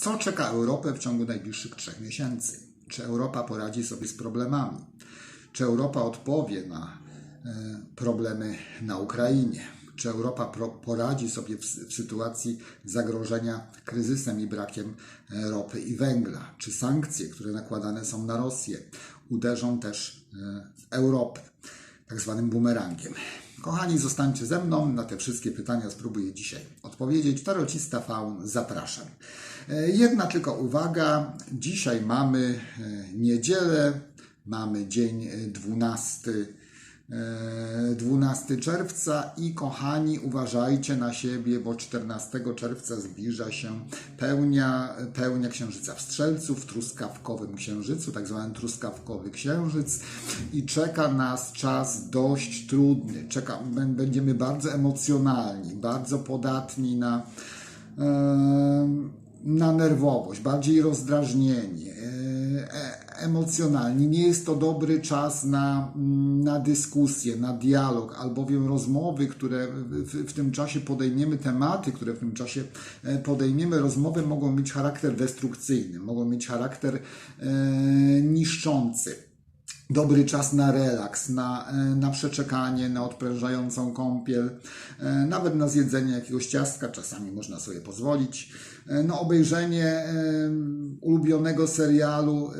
Co czeka Europę w ciągu najbliższych trzech miesięcy? Czy Europa poradzi sobie z problemami? Czy Europa odpowie na e, problemy na Ukrainie? Czy Europa poradzi sobie w, w sytuacji zagrożenia kryzysem i brakiem e, ropy i węgla? Czy sankcje, które nakładane są na Rosję, uderzą też e, w Europę? tak zwanym bumerangiem. Kochani, zostańcie ze mną. Na te wszystkie pytania spróbuję dzisiaj odpowiedzieć. Tarocista Faun, zapraszam. E, Jedna tylko uwaga. Dzisiaj mamy e, niedzielę, mamy dzień e, 12, e, 12 czerwca i kochani, uważajcie na siebie, bo 14 czerwca zbliża się pełnia, pełnia księżyca w Strzelcu, w truskawkowym księżycu, tak zwany truskawkowy księżyc i czeka nas czas dość trudny. Czeka, bę- będziemy bardzo emocjonalni, bardzo podatni na, em, na nerwowość, bardziej rozdrażnieni, e, e, emocjonalni. Nie jest to dobry czas na, mm, na dyskusję, na dialog, albowiem rozmowy, które w, w tym czasie podejmiemy, tematy, które w tym czasie e, podejmiemy, rozmowy mogą mieć charakter destrukcyjny, mogą mieć charakter e, niszczący dobry czas na relaks, na, e, na przeczekanie, na odprężającą kąpiel, e, nawet na zjedzenie jakiegoś ciastka, czasami można sobie pozwolić, e, no obejrzenie ulubionego serialu,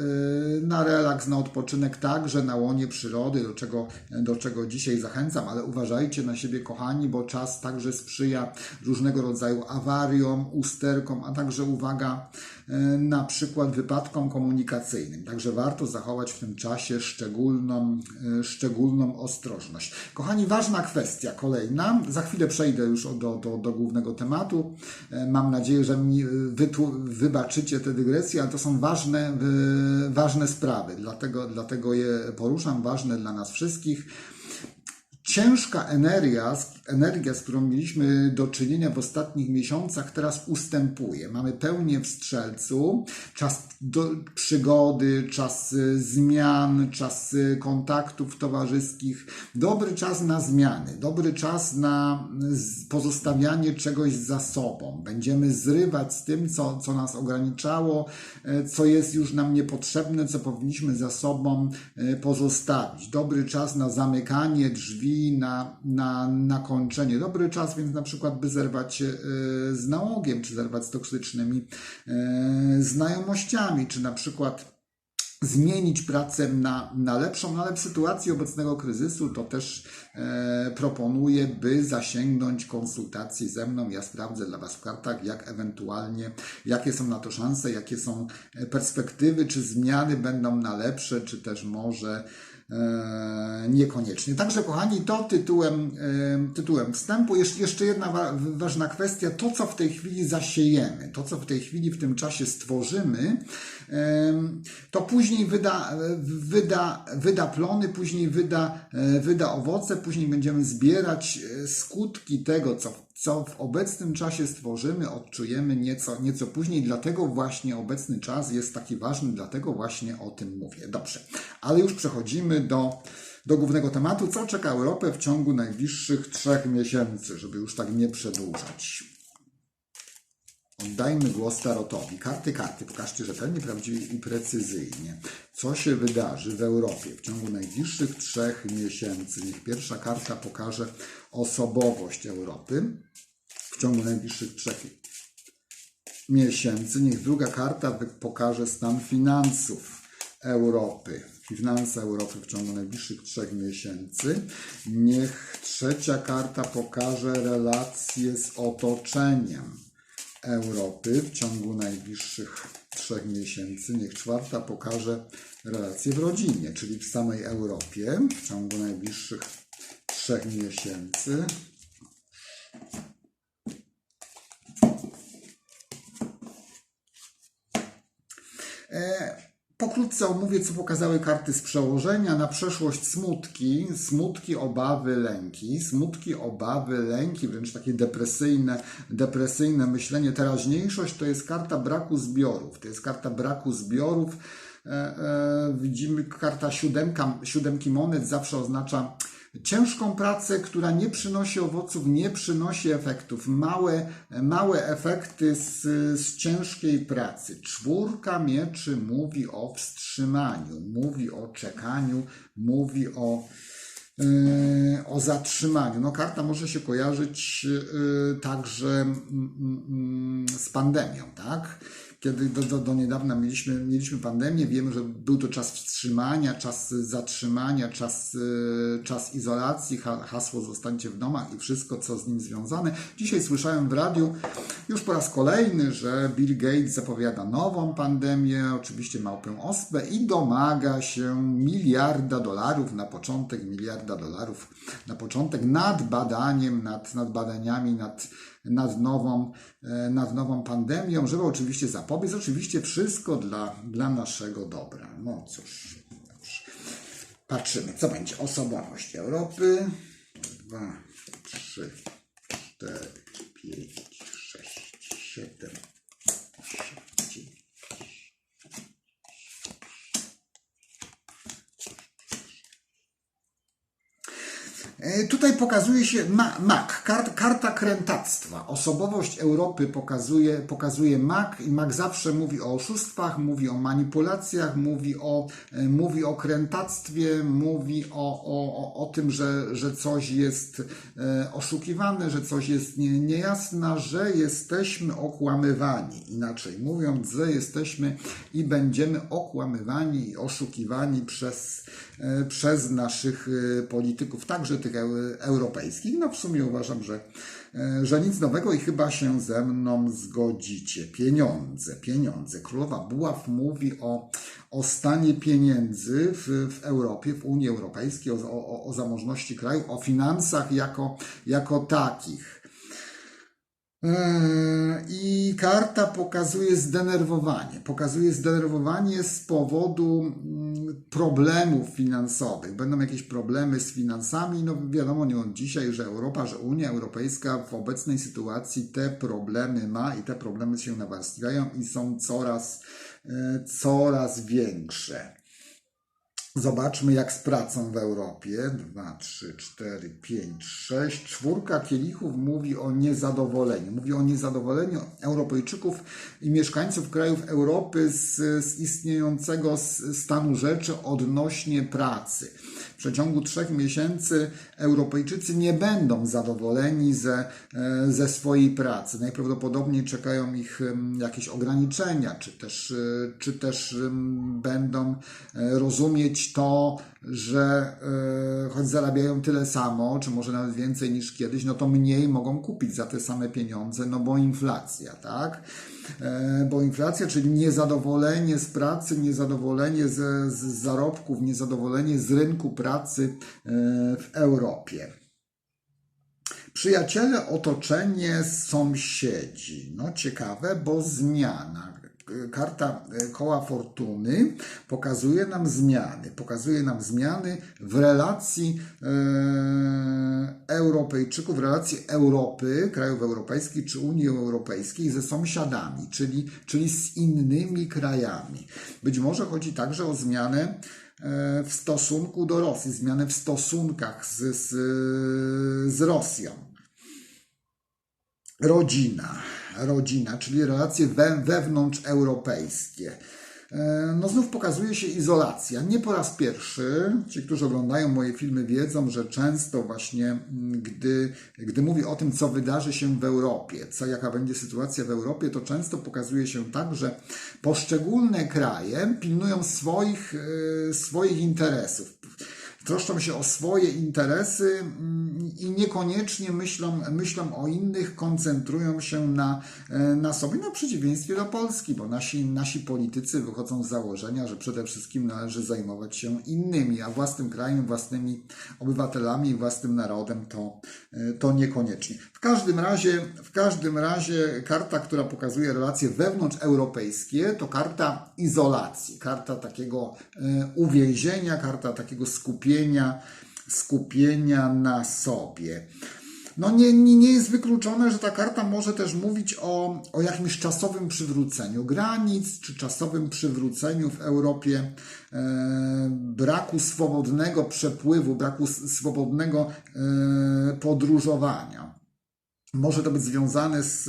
na relaks, na odpoczynek, także na łonie przyrody, do czego, do czego dzisiaj zachęcam, ale uważajcie na siebie, kochani, bo czas także sprzyja różnego rodzaju awariom, usterkom, a także uwaga, na przykład wypadkom komunikacyjnym. Także warto zachować w tym czasie szczególną, e, szczególną ostrożność. Kochani, ważna kwestia kolejna. Za chwilę przejdę już do, do, do głównego tematu. E, Mam nadzieję, że mi e, wytłu- wybaczycie te dygresje, ale to są ważne, e, ważne sprawy. Dlatego, dlatego je poruszam, ważne dla nas wszystkich. Ciężka energia, energia, z którą mieliśmy do czynienia w ostatnich miesiącach, teraz ustępuje. Mamy pełnię w strzelcu, czas przygody, czas y, zmian, czas y, kontaktów towarzyskich. Dobry czas na zmiany, dobry czas na z- pozostawianie czegoś za sobą. Będziemy zrywać z tym, co, co nas ograniczało, co jest już nam niepotrzebne, co powinniśmy za sobą pozostawić. Dobry czas na zamykanie drzwi, na, na, na kończenie. Dobry czas więc na przykład, by zerwać e, z nałogiem, czy zerwać z toksycznymi e, znajomościami, czy na przykład zmienić pracę na, na lepszą, no ale w sytuacji obecnego kryzysu to też e, proponuję, by zasięgnąć konsultacji ze mną. Ja sprawdzę dla Was w kartach, jak ewentualnie, jakie są na to szanse, jakie są e, perspektywy, czy zmiany będą na lepsze, czy też może niekoniecznie. Także kochani, to tytułem, e, tytułem wstępu. Jeszcze, jedna wa- ważna kwestia, to co w tej chwili zasiejemy, to co w tej chwili w tym czasie stworzymy, em, to później wyda, wyda, wyda plony, później wyda, e, wyda owoce, później będziemy zbierać e, skutki tego, co, co w obecnym czasie stworzymy, odczujemy nieco, nieco później, dlatego właśnie obecny czas jest taki ważny, dlatego właśnie o tym mówię. Dobrze, ale już przechodzimy do, do głównego tematu. Co czeka Europę w ciągu najbliższych trzech miesięcy, żeby już tak nie przedłużać. Oddajmy głos Tarotowi. Karty, karty. Pokażcie rzetelnie, prawdziwie i precyzyjnie. Co się wydarzy w Europie w ciągu najbliższych trzech miesięcy? Niech pierwsza karta pokaże osobowość Europy w ciągu najbliższych trzech miesięcy. Niech druga karta pokaże stan finansów Europy. Finanse Europy w ciągu najbliższych trzech miesięcy. Niech trzecia karta pokaże relacje z otoczeniem Europy w ciągu najbliższych trzech miesięcy. Niech czwarta pokaże relacje w rodzinie, czyli w samej Europie w ciągu najbliższych trzech miesięcy. Pokrótce omówię, co pokazały karty z przełożenia na przeszłość smutki, smutki, obawy, lęki, smutki, obawy, lęki, wręcz takie depresyjne, depresyjne myślenie. Teraźniejszość to jest karta braku zbiorów, to jest karta braku zbiorów. E, e, widzimy karta siódemka, siódemki monet zawsze oznacza ciężką pracę, która nie przynosi owoców, nie przynosi efektów. Małe, małe efekty z, z ciężkiej pracy. Czwórka mieczy mówi o wstrzymaniu, mówi o czekaniu, mówi o, yy, o zatrzymaniu. No, karta może się kojarzyć yy, także mm, mm, z pandemią, tak? Kiedy do, do, do niedawna mieliśmy, mieliśmy pandemię, wiemy, że był to czas wstrzymania, czas zatrzymania, czas, y, czas izolacji, ha, hasło zostańcie w domach i wszystko, co z nim związane. Dzisiaj słyszałem w radiu już po raz kolejny, że Bill Gates zapowiada nową pandemię, oczywiście małpę ospę i domaga się miliarda dolarów na początek, miliarda dolarów na początek nad badaniem, nad, nad badaniami, nad nad nową, e, nad nową pandemią, żeby oczywiście zapobiec zapobiec. Oczywiście wszystko dla, dla naszego dobra. No cóż, patrzymy, co będzie. Osobowość Europy. 2, 3, 4, 5, 6, 7, Tutaj pokazuje się ma- mak, kart, karta krętactwa. Osobowość Europy pokazuje, pokazuje mak i mak zawsze mówi o oszustwach, mówi o manipulacjach, mówi o, e, mówi o krętactwie, mówi o, o, o, tym, że, że coś jest e, oszukiwane, że coś jest nie, niejasne, że jesteśmy okłamywani. Inaczej mówiąc, że jesteśmy i będziemy okłamywani i oszukiwani przez, e, przez naszych e, polityków, także tych eu- europejskich. No w sumie uważam, że, e, że nic nowego i chyba się ze mną zgodzicie. Pieniądze, pieniądze. Królowa Buław mówi o, o stanie pieniędzy w, w Europie, w Unii Europejskiej, o, o, o zamożności kraju, o finansach jako, jako takich. Eee, I karta pokazuje zdenerwowanie. Pokazuje zdenerwowanie z powodu mm, problemów finansowych. Będą jakieś problemy z finansami. No wiadomo nie od dzisiaj, że Europa, że Unia Europejska w obecnej sytuacji te problemy ma i te problemy się nawarstwiają i są coraz, e, coraz większe. Zobaczmy, jak z pracą w Europie. 2, 3, 4, 5, 6. Czwórka kielichów mówi o niezadowoleniu. Mówi o niezadowoleniu Europejczyków i mieszkańców krajów Europy z, z istniejącego stanu rzeczy odnośnie pracy. W przeciągu trzech miesięcy Europejczycy nie będą zadowoleni ze, e, ze swojej pracy. Najprawdopodobniej czekają ich jakieś ograniczenia, czy też, e, czy też będą e, to, że e, choć zarabiają tyle samo, czy może nawet więcej niż kiedyś, no to mniej mogą kupić za te same pieniądze, no bo inflacja, tak? E, Bo inflacja, czyli niezadowolenie z pracy, niezadowolenie z, z zarobków, niezadowolenie z rynku pracy e, w Europie. Przyjaciele, otoczenie, sąsiedzi. No ciekawe, bo zmiana. Karta e, koła fortuny pokazuje nam zmiany. Pokazuje nam zmiany w relacji e, Europejczyków, w relacji Europy, krajów europejskich czy Unii Europejskiej ze sąsiadami, czyli, czyli z innymi krajami. Być może chodzi także o zmianę e, w stosunku do Rosji, zmianę w stosunkach z, z, z Rosją rodzina, rodzina, czyli relacje we, wewnątrzeuropejskie. E, No znów pokazuje się izolacja. Nie po raz pierwszy. Ci, którzy oglądają moje filmy, wiedzą, że często właśnie, gdy, gdy mówię o tym, co wydarzy się w Europie, co, jaka będzie sytuacja w Europie, to często pokazuje się tak, że poszczególne kraje pilnują swoich, e, swoich interesów troszczą się o swoje interesy mm, i niekoniecznie myślą, myślą o innych, koncentrują się na, e, na sobie, na przeciwieństwie do Polski, bo nasi, nasi politycy wychodzą z założenia, że przede wszystkim należy zajmować się innymi, a własnym krajem, własnymi obywatelami własnym narodem to, e, to niekoniecznie. W każdym razie, w każdym razie karta, która pokazuje relacje wewnątrzeuropejskie, to karta izolacji, karta takiego e, uwięzienia, karta takiego skupienia, skupienia na sobie. no nie, nie, nie jest wykluczone, że ta karta może też mówić o, o jakimś czasowym przywróceniu granic, czy czasowym przywróceniu w Europie e, braku swobodnego przepływu, braku swobodnego e, podróżowania. Może to być związane z,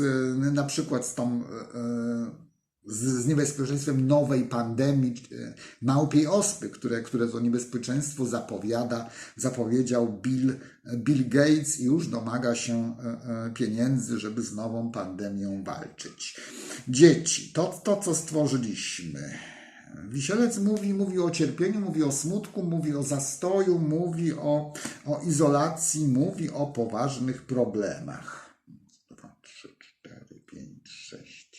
na przykład z tą e, z, z niebezpieczeństwem nowej pandemii e, małpiej ospy, które, które to niebezpieczeństwo zapowiada, zapowiedział Bill, Bill Gates i już domaga się e, e, pieniędzy, żeby z nową pandemią walczyć. Dzieci, to, to co stworzyliśmy. Wisielec mówi, mówi o cierpieniu, mówi o smutku, mówi o zastoju, mówi o, o izolacji, mówi o poważnych problemach. Dwa, trzy, cztery, pięć, sześć,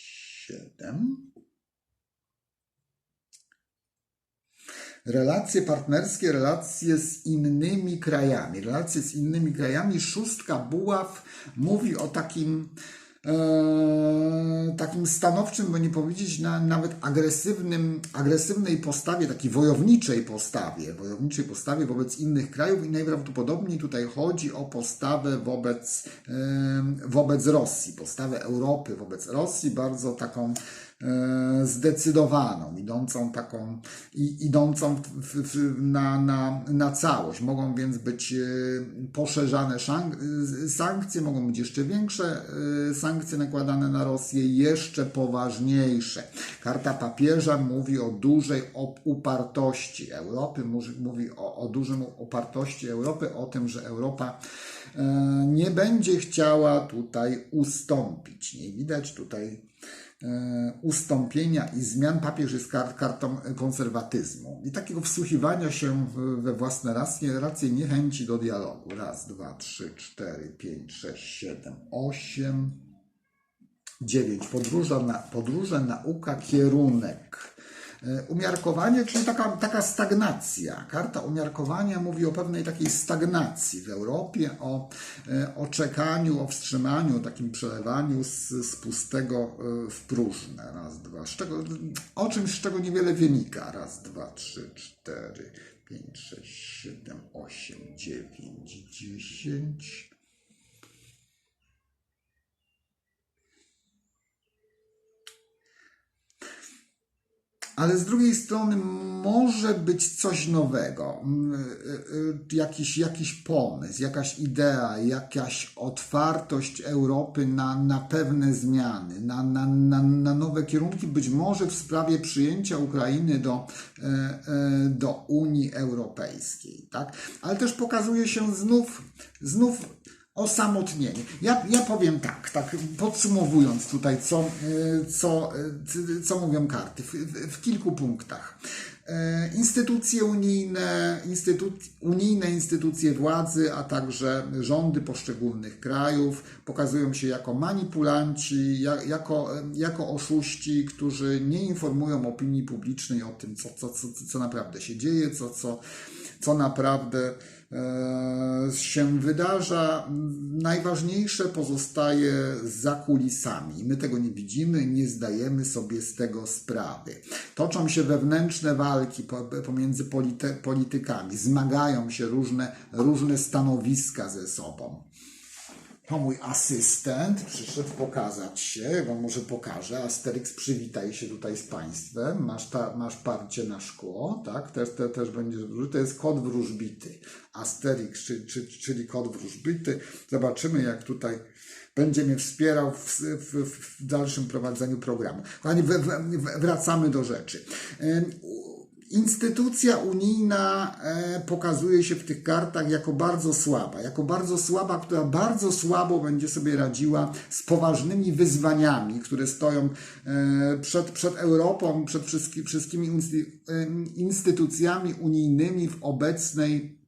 Relacje partnerskie, relacje z innymi krajami. Relacje z innymi krajami. Szóstka buław mówi o takim, e, takim stanowczym, bo nie powiedzieć na, nawet agresywnym, agresywnej postawie, takiej wojowniczej postawie, wojowniczej postawie wobec innych krajów i najprawdopodobniej tutaj chodzi o postawę wobec, wobec Rosji, postawę Europy wobec Rosji, bardzo taką zdecydowaną, idącą taką, idącą w, w, na, na, na całość. Mogą więc być e, poszerzane e, sankcje, mogą być jeszcze większe e, sankcje nakładane na Rosję, jeszcze poważniejsze. Karta papieża mówi o dużej upartości Europy, mówi, o, o dużym upartości Europy, o tym, że Europa e, nie będzie chciała tutaj ustąpić. Nie widać tutaj e, ustąpienia i zmian. Papież jest kar- kartą konserwatyzmu i takiego wsłuchiwania się we własne racje, racje niechęci do dialogu. Raz, dwa, trzy, cztery, pięć, sześć, siedem, osiem, dziewięć. Podróże, na, podróże nauka, kierunek. E, Umiarkowanie, czyli taka, taka stagnacja. Karta umiarkowania mówi o pewnej takiej stagnacji w Europie, o, e, o czekaniu, o wstrzymaniu, o takim przelewaniu z, z pustego e, w próżne. Raz, dwa, z czego, o czymś, z czego niewiele wynika. Raz, dwa, trzy, cztery, pięć, sześć, siedem, osiem, dziewięć, dziesięć. Ale z drugiej strony może być coś nowego, Mm, y, y, jakiś, jakiś pomysł, jakaś idea, jakaś otwartość Europy na, na pewne zmiany, na, na, na, na nowe kierunki, być może w sprawie przyjęcia Ukrainy do, e, e, do Unii Europejskiej. Tak? Ale też pokazuje się znów, znów osamotnienie. Ja, ja powiem tak, tak podsumowując tutaj, co, e, co, e, co mówią karty, w, w, kilku punktach. E, Instytucje unijne, instytu, unijne instytucje władzy, a także rządy poszczególnych krajów pokazują się jako manipulanci, ja- jako, jako oszuści, którzy nie informują opinii publicznej o tym, co, co, co, co naprawdę się dzieje, co, co, co naprawdę się wydarza. Najważniejsze pozostaje za kulisami. My tego nie widzimy, nie zdajemy sobie z tego sprawy. Toczą się wewnętrzne walki po- pomiędzy politykami, zmagają się różne, różne stanowiska ze sobą. To mój asystent przyszedł pokazać się, wam może pokażę. Asterix, przywitaj się tutaj z Państwem. Masz, ta, masz parcie na szkło, tak? Też, te, też będzie. To jest kod wróżbity. Asterix, czy, czy, czyli kod wróżbity. Zobaczymy, jak tutaj będzie mnie wspierał w, w, w dalszym prowadzeniu programu. Kochani, wracamy do rzeczy. Instytucja unijna e, pokazuje się w tych kartach jako bardzo słaba, jako bardzo słaba, która bardzo słabo będzie sobie radziła z poważnymi wyzwaniami, które stoją e, przed, przed Europą, przed wszystki, wszystkimi em, instytucjami unijnymi w obecnej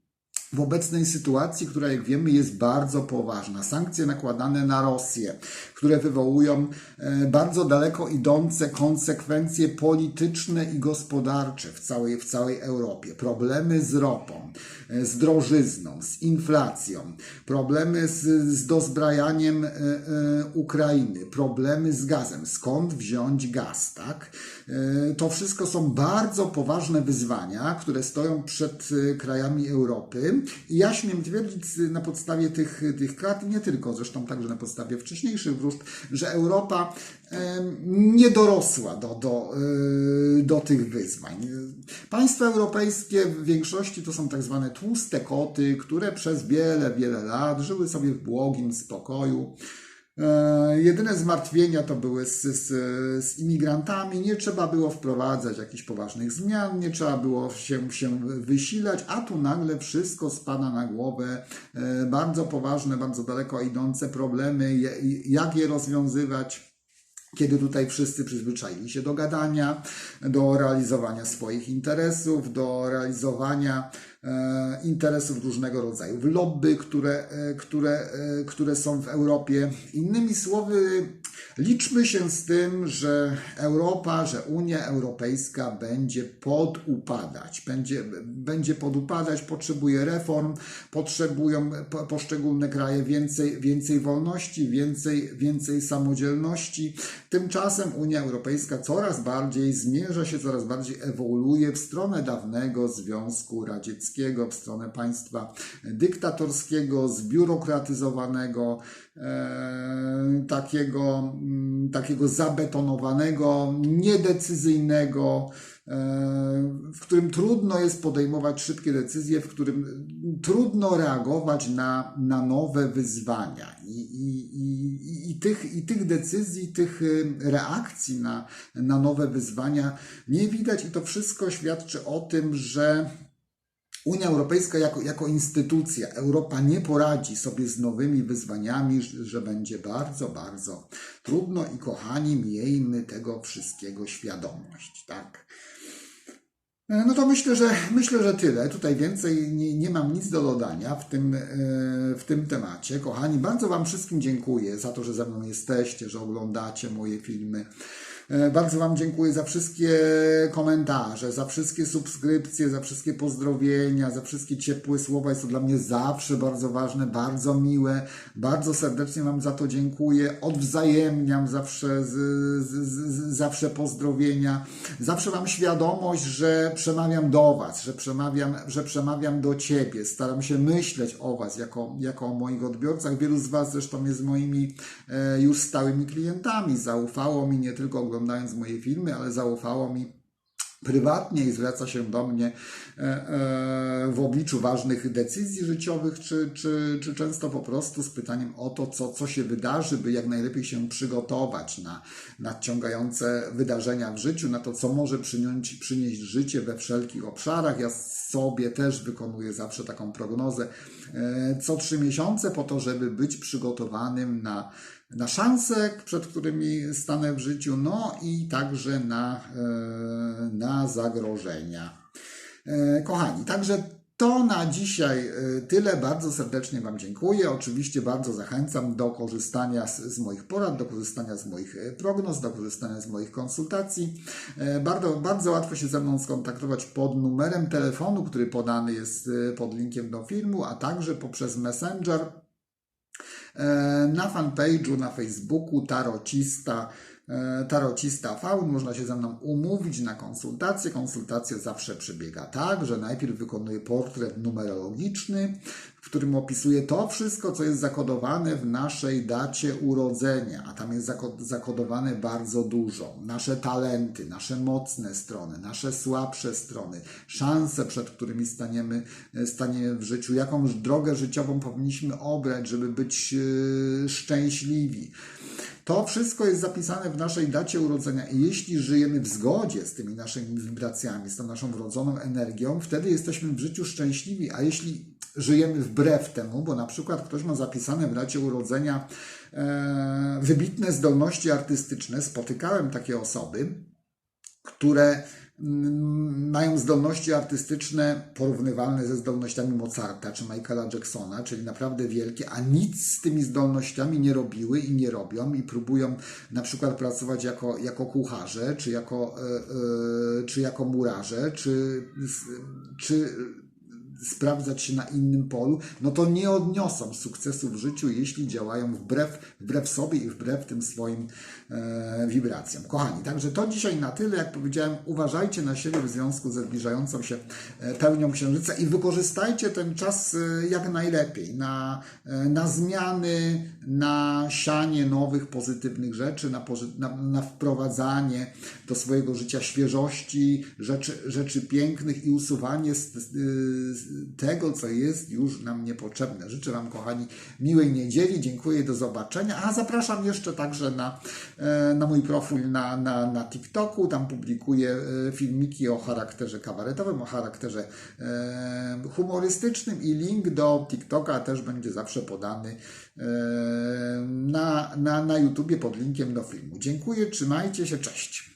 w obecnej sytuacji, która jak wiemy jest bardzo poważna. Sankcje nakładane na Rosję, które wywołują e, bardzo daleko idące konsekwencje polityczne i gospodarcze w całej, w całej Europie. Problemy z ropą, e, z drożyzną, z inflacją, problemy z, z dozbrajaniem e, Ukrainy, problemy z gazem. Skąd wziąć gaz, tak? E, To wszystko są bardzo poważne wyzwania, które stoją przed e, krajami Europy. I ja śmiem twierdzić na podstawie tych, tych i nie tylko, zresztą także na podstawie wcześniejszych wróżb, że Europa em, nie dorosła do, do, do tych wyzwań. Państwa europejskie w większości to są tak zwane tłuste koty, które przez wiele, wiele lat żyły sobie w błogim spokoju. E, Jedyne zmartwienia to były z, z, z imigrantami. Nie trzeba było wprowadzać jakichś poważnych zmian, nie trzeba było się, się wysilać, a tu nagle wszystko spada na głowę. E, Bardzo poważne, bardzo daleko idące problemy, jak je rozwiązywać kiedy tutaj wszyscy przyzwyczaili się do gadania, do realizowania swoich interesów, do realizowania interesów różnego rodzaju w lobby, które, e, które, e, które są w Europie. Innymi słowy, liczmy się z tym, że Europa, że Unia Europejska będzie podupadać, będzie, będzie podupadać, potrzebuje reform, potrzebują po, poszczególne kraje więcej, więcej wolności, więcej, więcej samodzielności. Tymczasem Unia Europejska coraz bardziej zmierza się, coraz bardziej ewoluuje w stronę dawnego Związku Radzieckiego, w stronę państwa dyktatorskiego, zbiurokratyzowanego, e, takiego, mm, takiego zabetonowanego, niedecyzyjnego, e, w którym trudno jest podejmować szybkie decyzje, w którym trudno reagować na, na nowe wyzwania. I, i, i, i, tych, I tych decyzji, tych y, reakcji na, na nowe wyzwania nie widać, i to wszystko świadczy o tym, że Unia Europejska jako, jako instytucja, Europa nie poradzi sobie z nowymi wyzwaniami, że, będzie bardzo, bardzo trudno i kochani, miejmy tego wszystkiego świadomość, tak? E, No to myślę, że myślę, że tyle. Tutaj więcej nie, nie mam nic do dodania w tym, e, w tym temacie. Kochani, bardzo Wam wszystkim dziękuję za to, że ze mną jesteście, że oglądacie moje filmy. E, Bardzo Wam dziękuję za wszystkie komentarze, za wszystkie subskrypcje, za wszystkie pozdrowienia, za wszystkie ciepłe słowa. Jest to dla mnie zawsze bardzo ważne, bardzo miłe. Bardzo serdecznie Wam za to dziękuję. Odwzajemniam zawsze, z, z, z, zawsze pozdrowienia. Zawsze mam świadomość, że przemawiam do Was, że przemawiam, że przemawiam do Ciebie. Staram się myśleć o Was jako, jako o moich odbiorcach. Wielu z Was zresztą jest moimi e, już stałymi klientami. Zaufało mi nie tylko oglądając moje filmy, ale zaufało mi prywatnie i zwraca się do mnie e, e, w obliczu ważnych decyzji życiowych, czy, czy, czy często po prostu z pytaniem o to, co, co się wydarzy, by jak najlepiej się przygotować na nadciągające wydarzenia w życiu, na to, co może przynieść, przynieść życie we wszelkich obszarach. Ja sobie też wykonuję zawsze taką prognozę e, co trzy miesiące po to, żeby być przygotowanym na na szanse, przed którymi stanę w życiu, no i także na, e, na zagrożenia. E, Kochani, także to na dzisiaj e, tyle. Bardzo serdecznie Wam dziękuję. Oczywiście bardzo zachęcam do korzystania z, z moich porad, do korzystania z moich prognoz, do korzystania z moich konsultacji. Bardzo, bardzo łatwo się ze mną skontaktować pod numerem telefonu, który podany jest pod linkiem do filmu, a także poprzez Messenger na fanpage'u na Facebooku Tarocista, e, Tarocista V można się ze mną umówić na konsultację. Konsultacja zawsze przebiega tak, że najpierw wykonuję portret numerologiczny, w którym opisuję to wszystko, co jest zakodowane w naszej dacie urodzenia, a tam jest zako- zakodowane bardzo dużo. Nasze talenty, nasze mocne strony, nasze słabsze strony, szanse, przed którymi staniemy, staniemy w życiu, jaką drogę życiową powinniśmy obrać, żeby być e, szczęśliwi. To wszystko jest zapisane w naszej dacie urodzenia i jeśli żyjemy w zgodzie z tymi naszymi wibracjami, z tą naszą wrodzoną energią, wtedy jesteśmy w życiu szczęśliwi, a jeśli żyjemy wbrew temu, bo na przykład ktoś ma zapisane w dacie urodzenia e, wybitne zdolności artystyczne, spotykałem takie osoby, które mają zdolności artystyczne porównywalne ze zdolnościami Mozarta czy Michaela Jacksona, czyli naprawdę wielkie, a nic z tymi zdolnościami nie robiły i nie robią i próbują na przykład pracować jako, jako kucharze, czy jako, e, czy jako murarze, czy, czy sprawdzać się na innym polu, no to nie odniosą sukcesu w życiu, jeśli działają wbrew, wbrew sobie i wbrew tym swoim wibracjom. Kochani, także to dzisiaj na tyle. Jak powiedziałem, uważajcie na siebie w związku ze zbliżającą się e, pełnią księżyca i wykorzystajcie ten czas e, jak najlepiej na, e, na zmiany, na sianie nowych, pozytywnych rzeczy, na, na, na wprowadzanie do swojego życia świeżości, rzeczy, rzeczy pięknych i usuwanie z, z, tego, co jest już nam niepotrzebne. Życzę Wam, kochani, miłej niedzieli. Dziękuję, do zobaczenia. A zapraszam jeszcze także na, e, na mój profil na, na, na TikToku. Tam publikuję e, filmiki o charakterze kabaretowym, o charakterze e, humorystycznym i link do TikToka też będzie zawsze podany e, na, na, na YouTubie pod linkiem do filmu. Dziękuję, trzymajcie się, cześć.